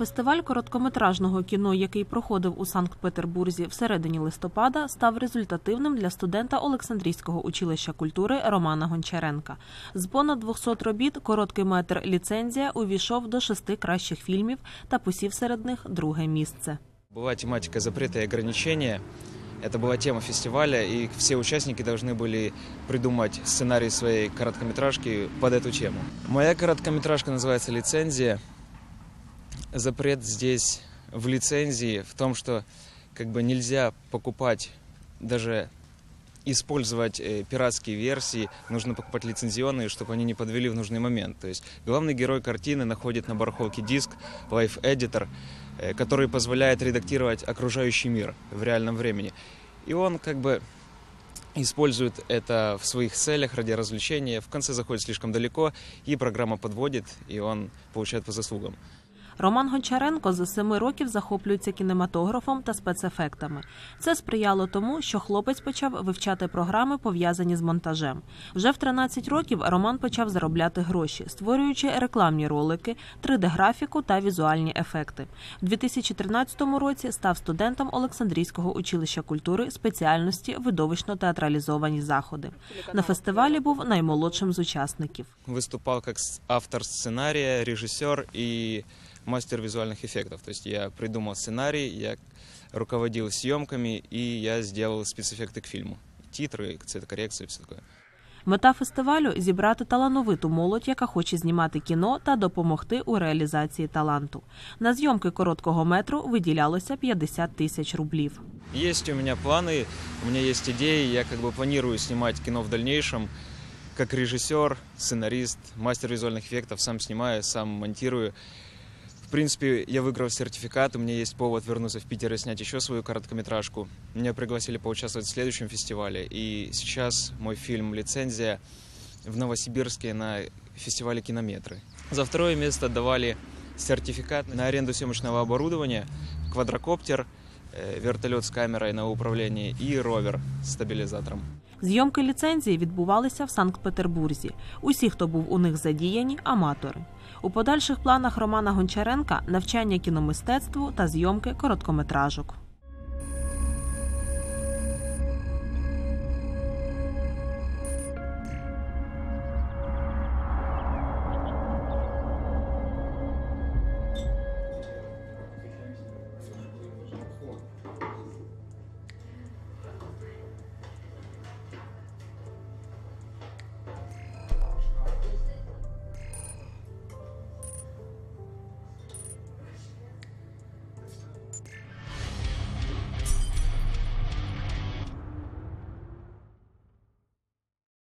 Фестиваль короткометражного кіно, який проходив у Санкт-Петербурзі всередині листопада, став результативним для студента Олександрійського училища культури Романа Гончаренка. З понад 200 робіт короткий метр ліцензія увійшов до шести кращих фільмів та посів серед них друге місце. Была тематика запрета и ограничения. Это была тема фестиваля, и все участники должны были придумать сценарий своей короткометражки под эту тему. Моя короткометражка называется «Лицензия». Запрет здесь в лицензии в том, что как бы нельзя покупать даже использовать э, пиратские версии, нужно покупать лицензионные, чтобы они не подвели в нужный момент. То есть главный герой картины находит на барахолке диск Life Editor, э, который позволяет редактировать окружающий мир в реальном времени. И он как бы использует это в своих целях ради развлечения. В конце заходит слишком далеко, и программа подводит, и он получает по заслугам. Роман Гончаренко з семи років захоплюється кінематографом та спецефектами. Це сприяло тому, що хлопець почав вивчати програми, пов'язані з монтажем. Вже в 13 років Роман почав заробляти гроші, створюючи рекламні ролики, 3D-графіку та візуальні ефекти. У 2013 році став студентом Олександрійського училища культури спеціальності видовищно театралізовані заходи. На фестивалі був наймолодшим з учасників. Выступал как с- автор сценария, режиссер и мастер визуальных эффектов. То есть я придумал сценарий, я руководил съемками, и я сделал спецэффекты к фильму. Титры, цветокоррекцию и все такое. Мета фестивалю зібрати талановиту молодь, яка хоче знімати кіно та допомогти у реалізації таланту. На зйомки короткого метру виділялося 50 тисяч рублів. Есть у меня планы, у меня есть идеи, я как бы планирую снимать кино в дальнейшем, как режиссер, сценарист, мастер визуальных эффектов, сам снимаю, сам монтирую. Принципе, я выиграл сертификат, у меня есть повод вернуться в Питер и снять еще свою короткометражку. Меня пригласили поучаствовать в следующем фестивале, и сейчас мой фильм «Лицензия» в Новосибирске на фестивале «Кинометры». За второе место давали сертификат на аренду съемочного оборудования, квадрокоптер, э, з камерою на управлінні і ровер з стабілізатором. Зйомки ліцензії відбувалися в Санкт-Петербурзі. Усі, хто був у них задіяні, аматори. У подальших планах Романа Гончаренка навчання кіномистецтву та зйомки короткометражок.